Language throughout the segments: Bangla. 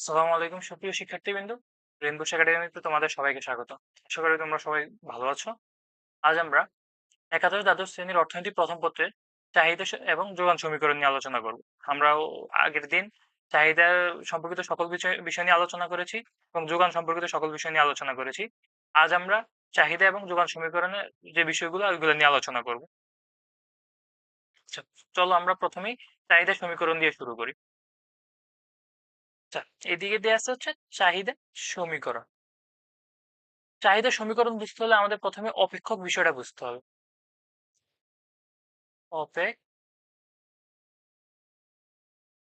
আসসালামু আলাইকুম সুপ্রিয় শিক্ষার্থীবৃন্দ। রেনবোস একাডেমিতে তোমাদের সবাইকে স্বাগত। আশা করি তোমরা সবাই ভালো আছো। আজ আমরা একাদশ দ্বাদশ শ্রেণির অর্থনীতি প্রথম পত্রের চাহিদা এবং যোগান সমীকরণ নিয়ে আলোচনা করব। আমরাও আগের দিন চাহিদা সম্পর্কিত সকল বিষয় বিষয় নিয়ে আলোচনা করেছি এবং যোগান সম্পর্কিত সকল বিষয় নিয়ে আলোচনা করেছি। আজ আমরা চাহিদা এবং যোগান সমীকরণের যে বিষয়গুলো, ওইগুলো নিয়ে আলোচনা করব। আচ্ছা চলো আমরা প্রথমেই চাহিদা সমীকরণ দিয়ে শুরু করি। আচ্ছা এদিকে দেওয়া আছে হচ্ছে চাহিদা সমীকরণ। চাহিদা সমীকরণ বুঝতে হলে আমাদের প্রথমে অপেক্ষক বিষয়টা বুঝতে হবে। অপে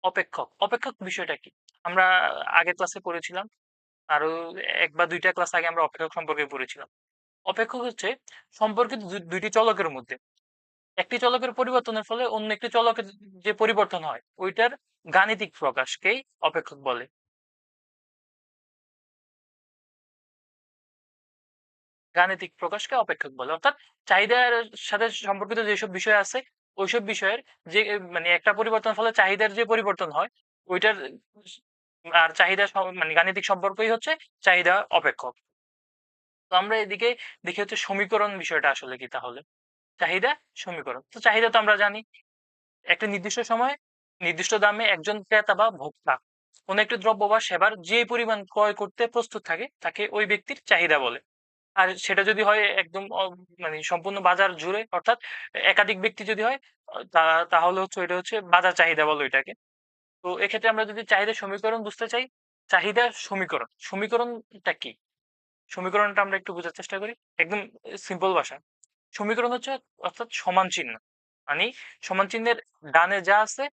অপেক্ষক অপেক্ষক বিষয়টা কি? আমরা আগের ক্লাসে পড়েছিলাম আরও এক বা দুইটা ক্লাস আগে আমরা অপেক্ষক সম্পর্কে পড়েছিলাম। অপেক্ষক হচ্ছে সম্পর্কিত দুইটি চলকের মধ্যে। একটি চলকের পরিবর্তনের ফলে অন্য একটি চলকের যে পরিবর্তন হয়, ওইটার গাণিতিক প্রকাশকেই অপেক্ষক বলে। গাণিতিক প্রকাশকে অপেক্ষক বলে। অর্থাৎ চাহিদার সাথে সম্পর্কিত যেসব বিষয় আছে, ওইসব বিষয়ের যে মানে একটা পরিবর্তন ফলে চাহিদার যে পরিবর্তন হয়, ওইটার আর চাহিদা মানে গাণিতিক সম্পর্কই হচ্ছে চাহিদা অপেক্ষক। তো আমরা এদিকে দেখি হচ্ছে সমীকরণ বিষয়টা আসলে কি তাহলে? চাহিদা, সমীকরণ। তো চাহিদা তো আমরা জানি, একটা নির্দিষ্ট সময়ে নির্দিষ্ট দামে একজন ক্রেতা বা ভোক্তা কোনো একটি দ্রব্য বা সেবার যে পরিমাণ ক্রয় করতে প্রস্তুত থাকে, তাকে ওই ব্যক্তির চাহিদা বলে। আর সেটা যদি হয় একদম মানে সম্পূর্ণ বাজার জুড়ে, অর্থাৎ একাধিক ব্যক্তি যদি হয়, তা- তাহলে হচ্ছে ওইটা হচ্ছে বাজার চাহিদা বলো এটাকে তো এক্ষেত্রে আমরা যদি চাহিদা সমীকরণ বুঝতে চাই চাহিদা সমীকরণ। সমীকরণটা কি? সমীকরণটা আমরা একটু বোঝার চেষ্টা করি। একদম সিম্পল ভাষা। সমীকরণ হচ্ছে অর্থাৎ সমান চিহ্ন। মানে সমান চিহ্নের ডানে যা আছে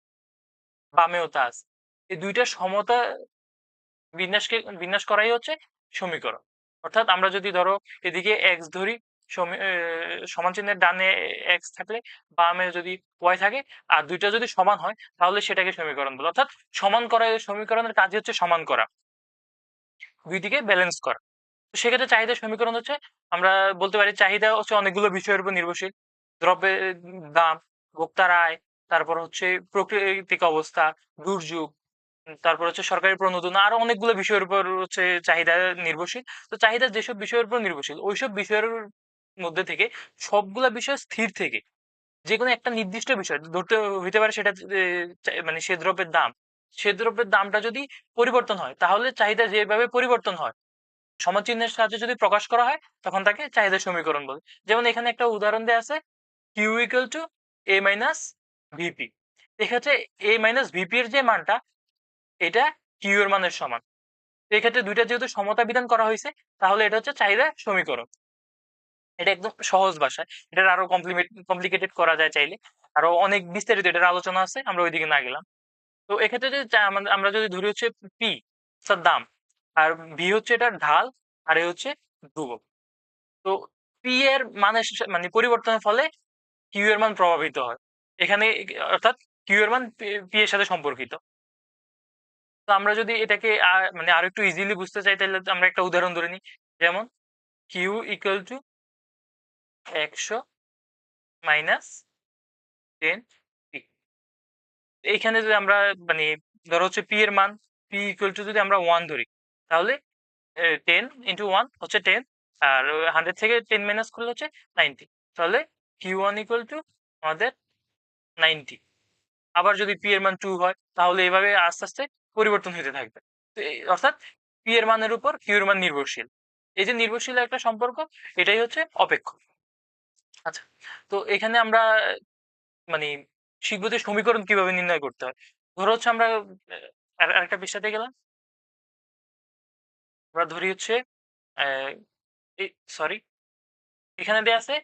বামেও তা আছে। এই দুইটা সমতা বিন্যাসকে বিন্যাস করাই হচ্ছে সমীকরণ। অর্থাৎ আমরা যদি ধরো এদিকে এক্স ধরি সমান চিহ্নের ডানে এক্স থাকলে বামে যদি ওয়াই থাকে আর দুইটা যদি সমান হয়, তাহলে সেটাকে সমীকরণ বলে। অর্থাৎ সমান করা সমীকরণের কাজ হচ্ছে সমান করা। দুই দিকে ব্যালেন্স করা। তো সেক্ষেত্রে চাহিদা সমীকরণ হচ্ছে, আমরা বলতে পারি চাহিদা হচ্ছে অনেকগুলো বিষয়ের উপর নির্ভরশীল। দ্রব্যের দাম, ভোক্তার আয় তারপর হচ্ছে প্রাকৃতিক অবস্থা, দুর্যোগ তারপর হচ্ছে সরকারি প্রণোদনা আরও অনেকগুলো বিষয়ের উপর হচ্ছে চাহিদা নির্ভরশীল। তো চাহিদা যেসব বিষয়ের উপর নির্ভরশীল, ওইসব বিষয়ের মধ্যে থেকে সবগুলা বিষয় স্থির থেকে যে কোনো একটা নির্দিষ্ট বিষয় ধরতে হইতে পারে সেটা মানে সে দ্রব্যের দাম, সে দ্রব্যের দামটা যদি পরিবর্তন হয়, তাহলে চাহিদা যেভাবে পরিবর্তন হয় সমাচিহ্নের সাহায্যে যদি প্রকাশ করা হয়, তখন তাকে চাহিদা সমীকরণ বলে। যেমন এখানে একটা উদাহরণ দেওয়া আছে Q equal to A minus VP এক্ষেত্রে এ মাইনাস ভিপি এর যে মানটা, এটা কিউ এর মানের সমান। এক্ষেত্রে দুইটা যেহেতু সমতা বিধান করা হয়েছে, তাহলে এটা হচ্ছে চাহিদা সমীকরণ। এটা একদম সহজ ভাষায়। এটার আরও কমপ্লিকেটেড করা যায় চাইলে। আরও অনেক বিস্তারিত এটার আলোচনা আছে, আমরা ওইদিকে না গেলাম। তো এক্ষেত্রে যদি আমরা যদি ধরি হচ্ছে পি দাম, আর ভি হচ্ছে এটার ঢাল, আর এ হচ্ছে ধ্রুবক। তো পি এর মানের মানে পরিবর্তনের ফলে কিউ এর মান প্রভাবিত হয়। এখানে অর্থাৎ কিউ এর মান পি এর সাথে সম্পর্কিত। তো আমরা যদি এটাকে মানে আরও একটু ইজিলি বুঝতে চাই, তাহলে আমরা একটা উদাহরণ ধরে নিই। যেমন কিউ ইকুয়াল টু একশো মাইনাস টেন পি এইখানে যদি আমরা মানে ধরো হচ্ছে পি এর মান পি ইকুয়াল টু যদি আমরা ওয়ান ধরি, তাহলে টেন ইন্টু ওয়ান হচ্ছে টেন আর হান্ড্রেড থেকে টেন মাইনাস করলে হচ্ছে নাইনটি তাহলে কিউ ওয়ান ইকুয়াল টু আমাদের নাইনটি। আবার যদি পি এর মান টু হয়, তাহলে এভাবে আস্তে আস্তে পরিবর্তন হতে থাকবে। তো অর্থাৎ পি এর মানের উপর কিউ এর মান নির্ভরশীল। এই যে নির্ভরশীল একটা সম্পর্ক, এটাই হচ্ছে অপেক্ষ আচ্ছা তো এখানে আমরা মানে শিখব যে সমীকরণ কীভাবে নির্ণয় করতে হয়। ধরো হচ্ছে আমরা আরেকটা পৃষ্ঠাতে গেলাম। আমরা ধরি হচ্ছে সরি এখানে দেয়া আছে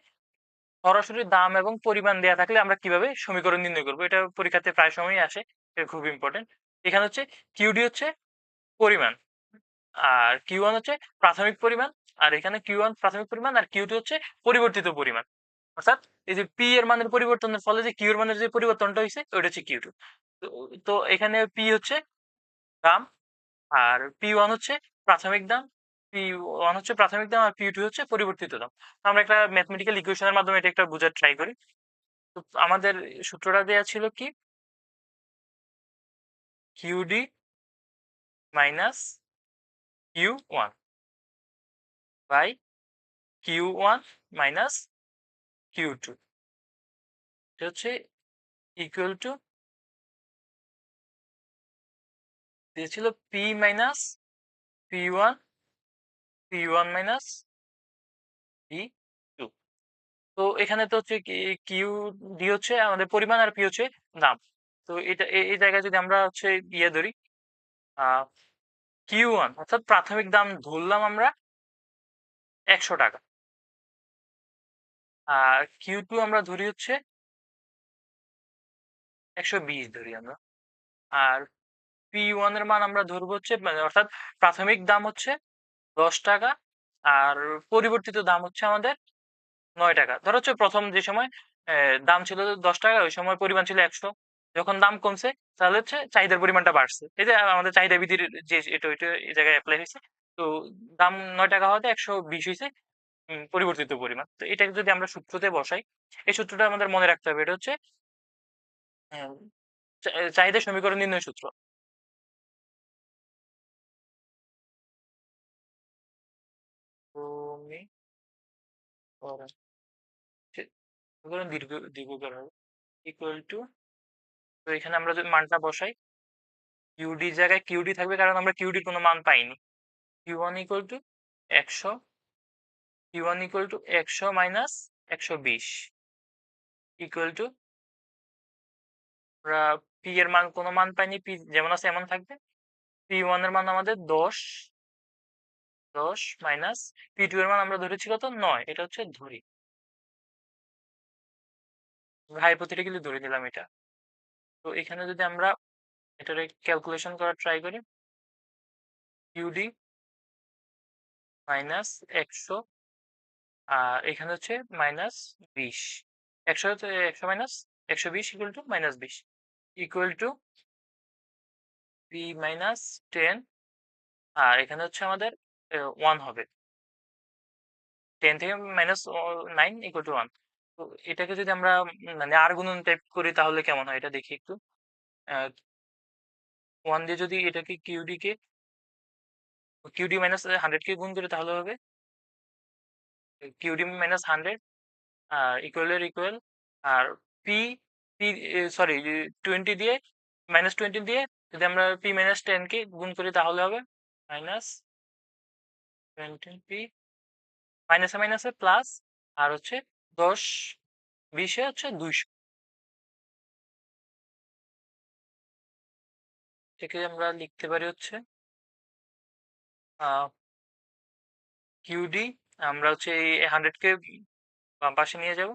সরাসরি দাম এবং পরিমাণ দেওয়া থাকলে আমরা কীভাবে সমীকরণ নির্ণয় করব? এটা পরীক্ষাতে প্রায় সময়ই আসে, এটা খুব ইম্পর্টেন্ট এখানে হচ্ছে কিউডি হচ্ছে পরিমাণ, আর কিউ ওয়ান হচ্ছে প্রাথমিক পরিমাণ, আর এখানে কিউ ওয়ান প্রাথমিক পরিমাণ, আর কিউ টু হচ্ছে পরিবর্তিত পরিমাণ। অর্থাৎ এই যে পি এর মানের পরিবর্তনের ফলে যে কিউ এর মানের যে পরিবর্তনটা হয়েছে, ওইটা হচ্ছে কিউ টু তো এখানে পি হচ্ছে দাম, আর পি ওয়ান হচ্ছে প্রাথমিক দাম পি ওয়ান হচ্ছে প্রাথমিক দাম, আর পি টু হচ্ছে পরিবর্তিত দাম। আমরা একটা ম্যাথমেটিক্যাল ইকুয়েশনের মাধ্যমে এটা একটা বোঝার ট্রাই করি। তো আমাদের সূত্রটা দেওয়া ছিল কি? QD minus Q one by Q one minus Q two এটা হচ্ছে ইকুয়াল টু দিয়েছিল P minus P one P one minus P two তো এখানে তো হচ্ছে কিউ ডি হচ্ছে আমাদের পরিমাণ আর পি হচ্ছে দাম তো এটা এই জায়গায় যদি আমরা হচ্ছে ইয়ে ধরি কিউ ওয়ান অর্থাৎ প্রাথমিক দাম ধরলাম আমরা একশো টাকা। আর কিউ টু আমরা ধরি হচ্ছে একশো বিশ ধরি আমরা। আর পি ওয়ানের মান আমরা ধরবো হচ্ছে মানে অর্থাৎ প্রাথমিক দাম হচ্ছে দশ টাকা। আর পরিবর্তিত দাম হচ্ছে আমাদের নয় টাকা। ধরো হচ্ছে প্রথম যে সময় দাম ছিল দশ টাকা, ওই সময় পরিমাণ ছিল একশো। যখন দাম কমছে, তাহলে হচ্ছে চাহিদার পরিমাণটা বাড়ছে। এই যে আমাদের চাহিদা বিধির যে এটা, ওইটা এই জায়গায় অ্যাপ্লাই হয়েছে। তো দাম নয় টাকা হওয়াতে একশো বিশ হয়েছে পরিবর্তিত পরিমাণ। তো এটাকে যদি আমরা সূত্রতে বসাই, এই সূত্রটা আমাদের মনে রাখতে হবে। এটা হচ্ছে চাহিদা সমীকরণ নির্ণয় সূত্র। দীর্ঘ দীর্ঘকার হবে ইকুয়াল টু তো এখানে আমরা যদি মানটা বসাই কিউডি জায়গায় কিউডি থাকবে কারণ আমরা কিউডির কোনো মান পাইনি। কিউ ওয়ান ইকুয়াল টু একশো কিউ ওয়ান ইকুয়াল টু একশো মাইনাস একশো বিশ। ইকুয়াল টু আমরা পি এর মান কোনো মান পাইনি পি যেমন আছে এমন থাকবে। পি ওয়ানের মান আমাদের দশ দশ মাইনাস পি টু এর মান আমরা ধরেছি কত নয়, এটা হচ্ছে ধরি। হাইপোথেটিক্যালি ধরে নিলাম এটা। তো এখানে যদি আমরা এটার ক্যালকুলেশন করার ট্রাই করি ইউডি মাইনাস একশো, আর এখানে হচ্ছে মাইনাস বিশ। একশো একশো মাইনাস একশো বিশ ইকুয়াল টু মাইনাস বিশ। Equal to P minus ten আর এখানে হচ্ছে আমাদের ওয়ান হবে। টেন থেকে minus nine equal to one তো এটাকে যদি আমরা মানে আর গুণন টাইপ করি তাহলে কেমন হয়? এটা দেখি একটু। ওয়ান দিয়ে যদি এটাকে কিউডি কে কিউডি মাইনাস হান্ড্রেড কে গুণ করি তাহলে হবে? কিউডি মাইনাস হান্ড্রেড আর ইকুয়ালের ইকুয়াল আর পি পি সরি টোয়েন্টি দিয়ে মাইনাস টোয়েন্টি দিয়ে যদি আমরা পি মাইনাস টেন কে গুণ করি তাহলে হবে? মাইনাস টোয়েন্টি পি মাইনাসে মাইনাসে প্লাস আর হচ্ছে দশ, বিশে হচ্ছে দুইশো। এটাকে আমরা লিখতে পারি হচ্ছে কিউডি আমরা হচ্ছে এই হান্ড্রেড কে বাম পাশে নিয়ে যাব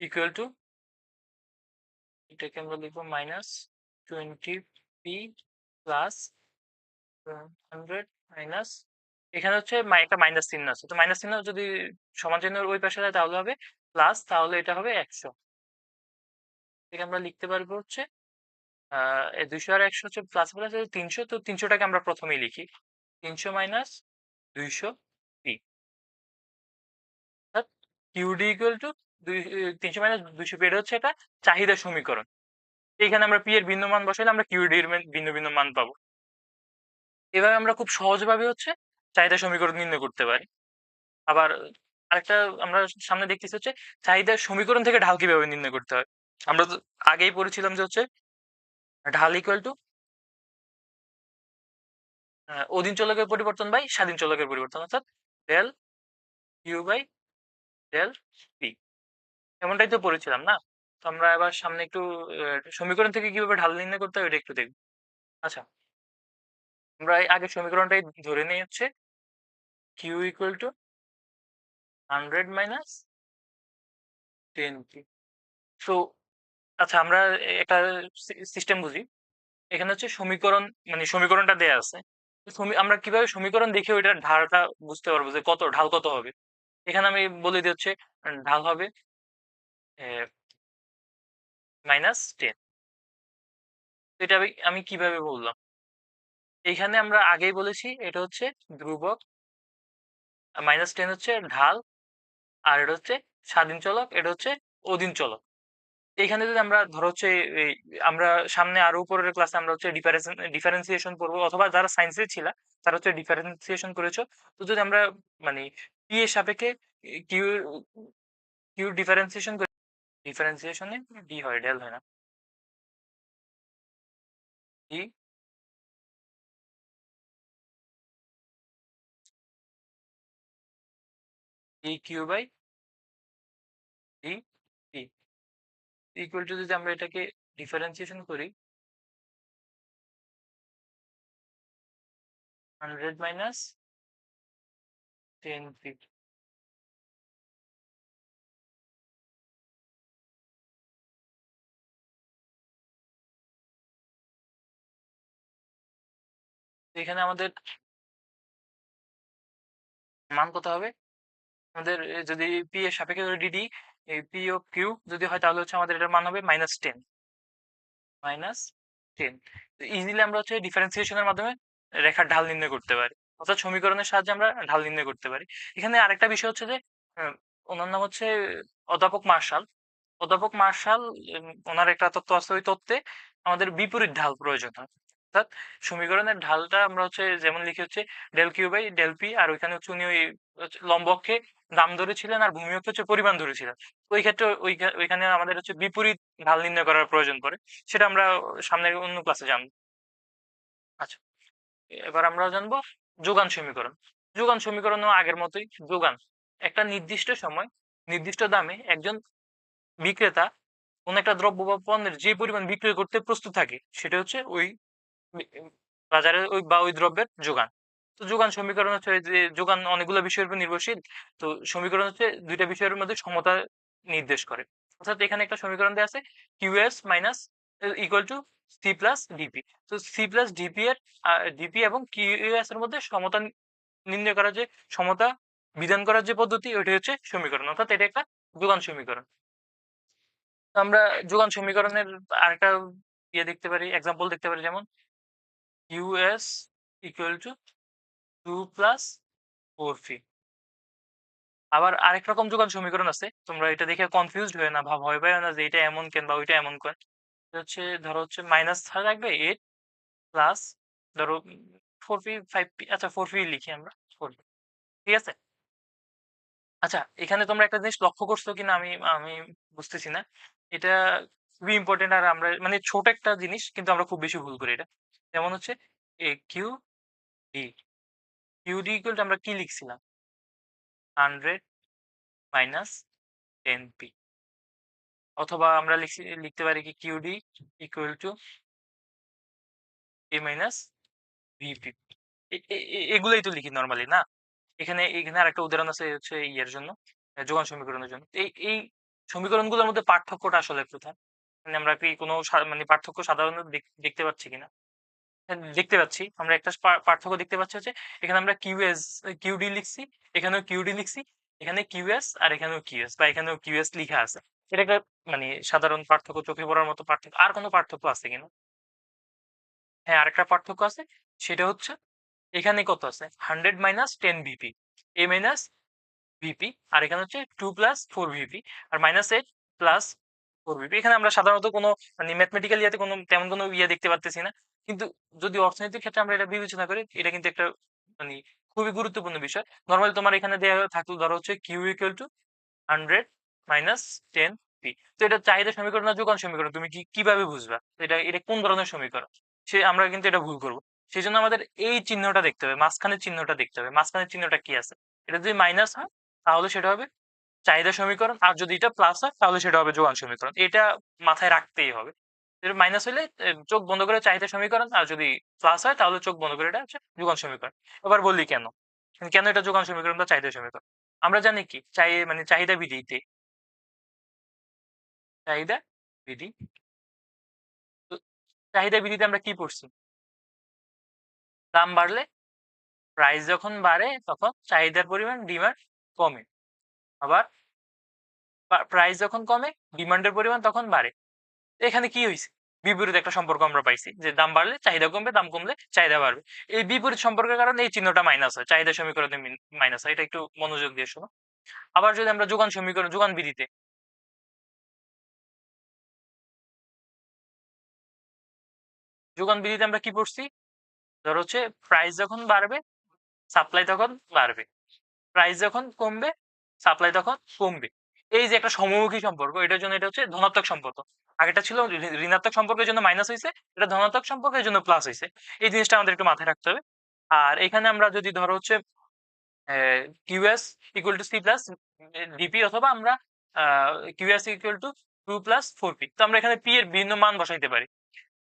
ইকুয়াল টু এটাকে আমরা লিখব minus twenty P plus hundred minus এখানে হচ্ছে একটা মাইনাস চিহ্ন আছে। তো মাইনাস চিহ্ন যদি সমান চিহ্ন ওই পাশে যায় তাহলে হবে প্লাস তাহলে এটা হবে একশো। আমরা লিখতে পারব হচ্ছে দুইশো আর একশো হচ্ছে প্লাস প্লাস তিনশো। তো তিনশোটাকে আমরা প্রথমেই লিখি। তিনশো মাইনাস দুইশো পি কিউডি ইকুয়াল টু দুই তিনশো মাইনাস দুইশো পি এটা হচ্ছে এটা চাহিদা সমীকরণ। এখানে আমরা পি এর ভিন্ন মান বসাইলে আমরা কিউডি এর ভিন্ন ভিন্ন মান পাবো। এভাবে আমরা খুব সহজভাবে হচ্ছে চাহিদা সমীকরণ নির্ণয় করতে পারি। আবার আরেকটা আমরা সামনে দেখতেছি হচ্ছে চাহিদার সমীকরণ থেকে ঢাল কীভাবে নির্ণয় করতে হয়? আমরা তো আগেই পড়েছিলাম যে হচ্ছে ঢাল ইকুয়াল টু অধীন চলকের পরিবর্তন বাই স্বাধীন চলকের পরিবর্তন, অর্থাৎ del U by del P এমনটাই তো পড়েছিলাম, না? তো আমরা এবার সামনে একটু সমীকরণ থেকে কীভাবে ঢাল নির্ণয় করতে হয় এটা একটু দেখব। আচ্ছা। আমরা আগে সমীকরণটাই ধরে নিই হচ্ছে Q equal to hundred minus ten P so আচ্ছা আমরা একটা সিস্টেম বুঝি। এখানে হচ্ছে সমীকরণ মানে সমীকরণটা দেয়া আছে। আমরা কীভাবে সমীকরণ দেখে ওইটার ঢালটা বুঝতে পারব যে কত, ঢাল কত হবে? এখানে আমি বলে দিই হচ্ছে, ঢাল হবে মাইনাস টেন এটা আমি কীভাবে বললাম? এখানে আমরা আগেই বলেছি, এটা হচ্ছে ধ্রুবক মাইনাস টেন হচ্ছে ঢাল, আর এটা হচ্ছে স্বাধীন চলক, এটা হচ্ছে অধীন চলক। এখানে যদি আমরা ধরো হচ্ছে আমরা সামনে আরও উপরের ক্লাসে আমরা হচ্ছে ডিফারেন্সিয়েশন পড়ব অথবা যারা সায়েন্সে ছিল, তারা হচ্ছে ডিফারেন্সিয়েশন করেছ। তো যদি আমরা মানে পি এর সাপেক্ষে কিউ কিউ ডিফারেন্সিয়েশন করি ডিফারেন্সিয়েশনে ডি হয় ডেল হয় না। D Q by D P equal to যদি আমরা এটাকে ডিফারেন্সিয়েশন করি হান্ড্রেড মাইনাস টেন পি এখানে আমাদের মান কত হবে? আমাদের যদি পি এর সাপেক্ষে যদি ডিডি পি ও কিউ যদি হয় তাহলে হচ্ছে আমাদের এটার মান হবে minus ten minus ten easily আমরা হচ্ছে ডিফারেন্সিয়েশনের মাধ্যমে রেখার ঢাল নির্ণয় করতে পারি। অর্থাৎ সমীকরণের সাহায্যে আমরা ঢাল নির্ণয় করতে পারি। এখানে আরেকটা বিষয় হচ্ছে যে ওনার নাম হচ্ছে অধ্যাপক মার্শাল। অধ্যাপক মার্শাল ওনার একটা তত্ত্ব আছে ওই তত্ত্বে আমাদের বিপরীত ঢাল প্রয়োজন হয়। অর্থাৎ সমীকরণের ঢালটা আমরা হচ্ছে যেমন লিখে হচ্ছে del Q by del P আর ওইখানে হচ্ছে উনি ওই, হচ্ছে দাম ধরেছিলেন আর ভূমি অক্ষে হচ্ছে পরিমাণ ধরেছিলেন। ওই ক্ষেত্রে ওইখানে আমাদের হচ্ছে বিপরীত ঢাল নির্ণয় করার প্রয়োজন পড়ে, সেটা আমরা সামনের অন্য ক্লাসে জানব। আচ্ছা এবার আমরা জানব যোগান সমীকরণ। যোগান সমীকরণও আগের মতোই, যোগান, একটা নির্দিষ্ট সময়, নির্দিষ্ট দামে একজন বিক্রেতা কোন একটা দ্রব্য বা পণ্যের যে পরিমাণ বিক্রয় করতে প্রস্তুত থাকে, সেটা হচ্ছে ওই বাজারে ওই বা ওই দ্রব্যের যোগান। তো যোগান সমীকরণ হচ্ছে যে, যোগান অনেকগুলো বিষয়ের উপর নির্ভরশীল। তো সমীকরণ হচ্ছে দুইটা বিষয়ের মধ্যে সমতা নির্দেশ করে। অর্থাৎ এখানে একটা সমীকরণ দেওয়া আছে QS minus equal to C plus DP তো সি প্লাস ডিপি এর ডিপি এবং কিউএস এর মধ্যে সমতা নির্ণয় করার যে, সমতা বিধান করার যে পদ্ধতি ওইটা হচ্ছে সমীকরণ। অর্থাৎ এটা একটা যোগান সমীকরণ। আমরা যোগান সমীকরণের আরেকটা ইয়ে দেখতে পারি এক্সাম্পল দেখতে পারি যেমন equal to two plus four P আবার আরেক রকম যোগান সমীকরণ আছে। তোমরা এটা দেখে কনফিউজড হয়ে না ভাব পাই না যে এটা এমন কেন বা ওইটা এমন কেন। হচ্ছে, ধরো হচ্ছে মাইনাস থাকবে এইট প্লাস ধরো ফোর পি ফাইভ পি আচ্ছা ফোর পি লিখি আমরা ফোর পি ঠিক আছে? আচ্ছা এখানে তোমরা একটা জিনিস লক্ষ্য করছ কিনা আমি আমি বুঝতেছি না। এটা খুবই ইম্পর্টেন্ট আর আমরা মানে ছোট একটা জিনিস, কিন্তু আমরা খুব বেশি ভুল করি এটা। যেমন হচ্ছে এ Q D Q D equal আমরা কি লিখছিলাম? হান্ড্রেড মাইনাস টেন পি অথবা আমরা লিখছি, লিখতে পারি কি QD equal to A minus VP এগুলোই তো লিখি নর্মালি না? এখানে এখানে আরেকটা উদাহরণ আছে হচ্ছে ইয়ের জন্য যোগান সমীকরণের জন্য। এই এই সমীকরণগুলোর মধ্যে পার্থক্যটা আসলে কোথায় মানে আমরা কি কোনো মানে পার্থক্য সাধারণত দেখ- দেখতে পাচ্ছি কিনা? দেখতে পাচ্ছি, আমরা একটা পার্থক্য দেখতে পাচ্ছি হচ্ছে, এখানে আমরা কিউএস, কিউডি লিখছি, এখানেও কিউডি লিখছি, এখানে কিউএস আর এখানেও কিউএস বা এখানেও কিউএস লিখা আছে। এটা একটা মানে সাধারণ পার্থক্য, চোখে পড়ার মতো পার্থক্য। আর কোনো পার্থক্য আছে কিনা? হ্যাঁ আরেকটা পার্থক্য আছে, সেটা হচ্ছে এখানে কত আছে? Hundred minus ten VP. A minus VP, আর এখানে হচ্ছে টু প্লাস ফোর ভিপি, আর minus eight plus four VP. এখানে আমরা সাধারণত কোনো মানে ম্যাথমেটিক্যাল ইয়েতে কোনো তেমন কোনো ইয়ে দেখতে পারতেছি না। কিন্তু যদি অর্থনীতির ক্ষেত্রে আমরা এটা বিবেচনা করি, এটা কিন্তু একটা মানে খুবই গুরুত্বপূর্ণ বিষয়। নর্মালি তোমার এখানে দেওয়া থাকল ধরো হচ্ছে Q equal to hundred minus ten P তো এটা চাহিদা সমীকরণ না যোগান সমীকরণ? তুমি কি কীভাবে বুঝবা? এটা এটা কোন ধরনের সমীকরণ? সে, আমরা কিন্তু এটা ভুল করব। সেই জন্য আমাদের এই চিহ্নটা দেখতে হবে, মাঝখানের চিহ্নটা দেখতে হবে। মাঝখানের চিহ্নটা কি আছে? এটা যদি মাইনাস হয়, তাহলে সেটা হবে চাহিদা সমীকরণ। আর যদি এটা প্লাস হয়, তাহলে সেটা হবে যোগান সমীকরণ। এটা মাথায় রাখতেই হবে। মাইনাস হলে চোখ বন্ধ করে চাহিদা সমীকরণ, আর যদি প্লাস হয়, তাহলে চোখ বন্ধ করে এটা হচ্ছে যোগান সমীকরণ। এবার বললি কেন? কেন এটা যোগান সমীকরণ বা চাহিদা সমীকরণ? আমরা জানি কি? চাই মানে চাহিদা বিধিতে। চাহিদা বিধি। চাহিদা বিধিতে আমরা কি পড়ছি? দাম বাড়লে প্রাইস যখন বাড়ে, তখন চাহিদার পরিমাণ ডিমান্ড কমে। আবার প্রাইস যখন কমে ডিমান্ডের পরিমাণ তখন বাড়ে। এখানে কি হয়েছে বিপরীত একটা সম্পর্ক আমরা পাইছি, যে দাম বাড়লে চাহিদা কমবে, দাম কমলে চাহিদা বাড়বে। এই বিপরীত সম্পর্কের কারণে এই চিহ্নটা মাইনাস হয়, চাহিদা সমীকরণে মাইনাস হয়, এটা একটু মনোযোগ দিয়ে শোনো। আবার যদি আমরা যোগান সমীকরণ, যোগান বিধিতে যোগান বিধিতে আমরা কি পড়ছি? ধর হচ্ছে প্রাইস যখন বাড়বে সাপ্লাই তখন বাড়বে। প্রাইস যখন কমবে সাপ্লাই তখন কমবে। এই যে একটা সমমুখী সম্পর্ক, এটার জন্য এটা হচ্ছে ধনাত্মক সম্পর্ক। আগেটা ছিল ঋণাত্মক সম্পর্কের জন্য মাইনাস হয়েছে এটা ধনাত্মক সম্পর্কের জন্য প্লাস হয়েছে এই জিনিসটা আমাদের একটু মাথায় রাখতে হবে। আর এখানে আমরা যদি ধরো হচ্ছে QS equal to C plus DP অথবা আমরা QS equal to two plus four P তো আমরা এখানে পি এর ভিন্ন মান বসাইতে পারি।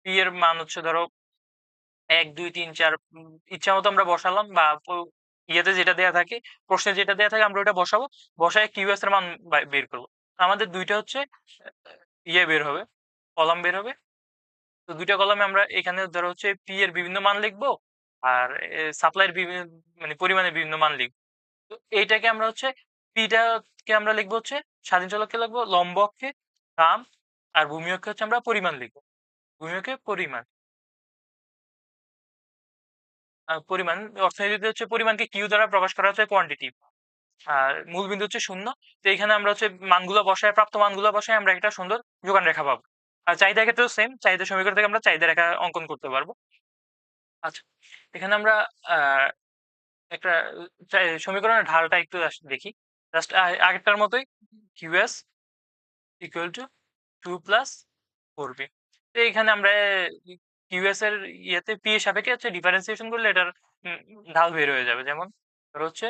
পি এর মান হচ্ছে ধরো এক, দুই, তিন, চার ইচ্ছা মতো আমরা বসালাম বা ইয়েতে যেটা দেয়া থাকে, প্রশ্নে যেটা দেয়া থাকে, আমরা ওটা বসাবো। বসায় কিউএস এর মান বের করব। আমাদের দুইটা হচ্ছে ইয়ে বের হবে, কলাম বের হবে। তো দুইটা কলামে আমরা এখানে ধরো হচ্ছে পি এর বিভিন্ন মান লিখব আর সাপ্লাইয়ের বিভিন্ন মানে পরিমাণের বিভিন্ন মান লিখব। তো এইটাকে আমরা হচ্ছে পিটাকে আমরা লিখব হচ্ছে স্বাধীন চলককে লিখব লম্ব অক্ষে আর ভূমি অক্ষে হচ্ছে আমরা পরিমাণ লিখব। ভূমি অক্ষে পরিমাণ। পরিমাণ, অর্থনীতিতে হচ্ছে পরিমাণকে কিউ দ্বারা প্রকাশ করা হচ্ছে কোয়ান্টিটি আর মূল বিন্দু হচ্ছে শূন্য। তো এখানে আমরা হচ্ছে মানগুলো বসায়, প্রাপ্ত মানগুলো বসায় আমরা একটা সুন্দর যোগান রেখা পাবো। আর চাহিদা ক্ষেত্রেও সেম চাহিদা সমীকরণ থেকে আমরা চাহিদা রেখা অঙ্কন করতে পারব। আচ্ছা এখানে আমরা একটা সমীকরণের ঢালটা একটু দেখি। জাস্ট আগেরটার মতোই QS equal to two plus four P তো এখানে আমরা কিউএস এর ইয়েতে পি এর সাপেক্ষে হচ্ছে ডিফারেন্সিয়েশন করলে এটার ঢাল বের হয়ে যাবে। যেমন ধর হচ্ছে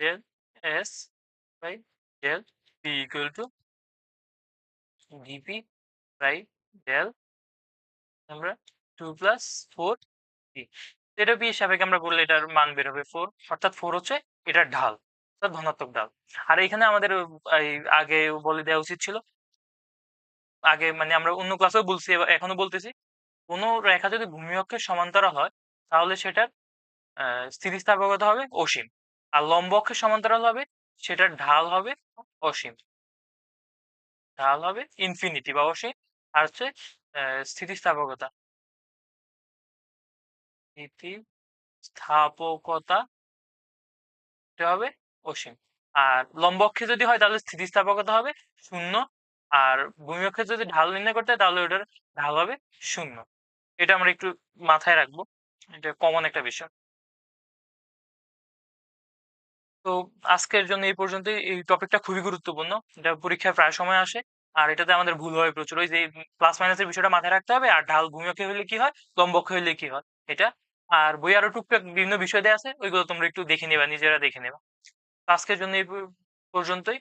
del S by del P equal to DP by del আমরা টু প্লাস ফোর পি এটা পি সাপেক্ষে আমরা করলে এটার মান বের হবে ফোর অর্থাৎ ফোর হচ্ছে এটার ঢাল ধনাত্মক ডাল আর এখানে আমাদের আগে বলে দেওয়া উচিত ছিল আগে মানে আমরা অন্য ক্লাসেও বলছি, এবার এখনও বলতেছি। কোনো রেখা যদি ভূমি অক্ষের সমান্তরাল হয়, তাহলে সেটার স্থিতিস্থাপকতা হবে অসীম। আর লম্ব অক্ষের সমান্তরাল হবে, সেটার ঢাল হবে অসীম। ঢাল হবে ইনফিনিটি বা অসীম। আর হচ্ছে স্থিতিস্থাপকতা। স্থিতিস্থাপকতা হবে অসীম। আর লম্ব অক্ষে যদি হয়, তাহলে স্থিতিস্থাপকতা হবে শূন্য। আর ভূমি অক্ষে যদি ঢাল নির্ণয় করতে হয়, তাহলে ওটার ঢাল হবে শূন্য। এটা আমরা একটু মাথায় রাখব। এটা কমন একটা বিষয়। তো আজকের জন্য এই পর্যন্তই। এই টপিকটা খুবই গুরুত্বপূর্ণ। এটা পরীক্ষায় প্রায় সময় আসে। আর এটাতে আমাদের ভুল হয় প্রচুর। ওই যে প্লাস মাইনাসের বিষয়টা মাথায় রাখতে হবে। আর ঢাল ভূমি অক্ষে হলে কি হয়? লম্ব হলে কি হয়? এটা। আর বই আরও টুকটাক বিভিন্ন বিষয় দেওয়া আছে। ওইগুলো তোমরা একটু দেখে নেবা, নিজেরা দেখে নেবা। আজকের জন্য এই পর্যন্তই।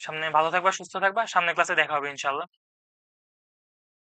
সামনে ভালো থাকবা সুস্থ থাকবা সামনে ক্লাসে দেখা হবে ইনশাল্লাহ